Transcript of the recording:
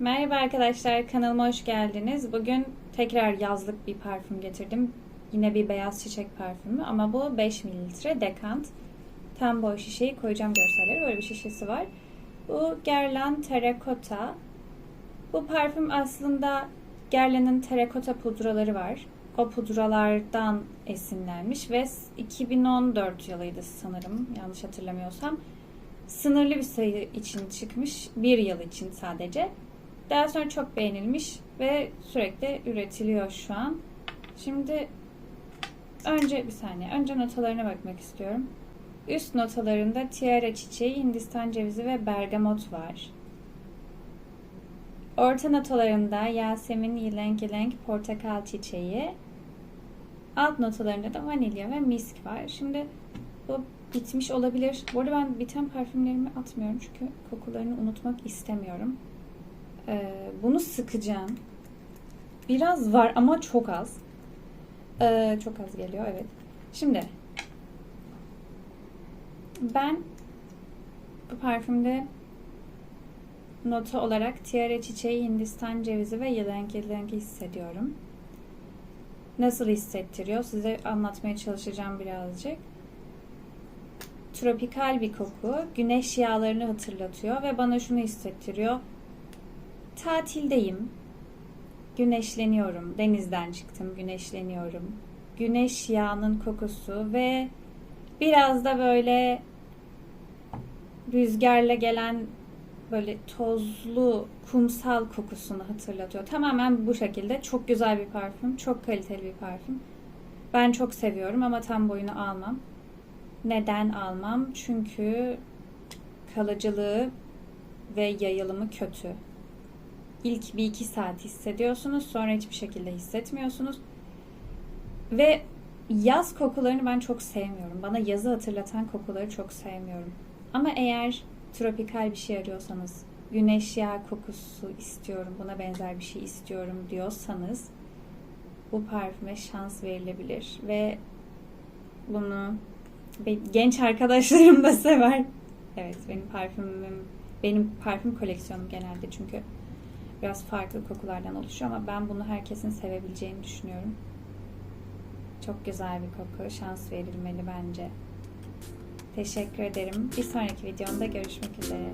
Merhaba arkadaşlar, kanalıma hoş geldiniz. Bugün tekrar yazlık bir parfüm getirdim. Yine bir beyaz çiçek parfümü ama bu 5 mililitre dekant. Tam boy şişeyi koyacağım görselleri. Böyle bir şişesi var. Bu Guerlain Terracotta. Bu parfüm aslında Guerlain'in terracotta pudraları var. O pudralardan esinlenmiş ve 2014 yılıydı sanırım yanlış hatırlamıyorsam. Sınırlı bir sayı için çıkmış. Bir yıl için sadece. Daha sonra çok beğenilmiş ve sürekli üretiliyor şu an. Şimdi önce bir saniye. Önce notalarına bakmak istiyorum. Üst notalarında tiara çiçeği, hindistan cevizi ve bergamot var. Orta notalarında yasemin, yılenk yılenk, portakal çiçeği. Alt notalarında da vanilya ve misk var. Şimdi bu bitmiş olabilir. Bu arada ben biten parfümlerimi atmıyorum çünkü kokularını unutmak istemiyorum. Ee, bunu sıkacağım. Biraz var ama çok az. Ee, çok az geliyor evet. Şimdi ben bu parfümde nota olarak tiare çiçeği, hindistan cevizi ve yılenk yılenk hissediyorum. Nasıl hissettiriyor? Size anlatmaya çalışacağım birazcık. Tropikal bir koku. Güneş yağlarını hatırlatıyor ve bana şunu hissettiriyor. Tatildeyim. Güneşleniyorum. Denizden çıktım, güneşleniyorum. Güneş yağının kokusu ve biraz da böyle rüzgarla gelen böyle tozlu kumsal kokusunu hatırlatıyor. Tamamen bu şekilde. Çok güzel bir parfüm. Çok kaliteli bir parfüm. Ben çok seviyorum ama tam boyunu almam. Neden almam? Çünkü kalıcılığı ve yayılımı kötü. İlk bir iki saat hissediyorsunuz. Sonra hiçbir şekilde hissetmiyorsunuz. Ve yaz kokularını ben çok sevmiyorum. Bana yazı hatırlatan kokuları çok sevmiyorum. Ama eğer tropikal bir şey arıyorsanız, güneş yağı kokusu istiyorum, buna benzer bir şey istiyorum diyorsanız bu parfüme şans verilebilir ve bunu genç arkadaşlarım da sever. Evet, benim parfümüm, benim parfüm koleksiyonum genelde çünkü biraz farklı kokulardan oluşuyor ama ben bunu herkesin sevebileceğini düşünüyorum. Çok güzel bir koku, şans verilmeli bence. Teşekkür ederim. Bir sonraki videomda görüşmek üzere.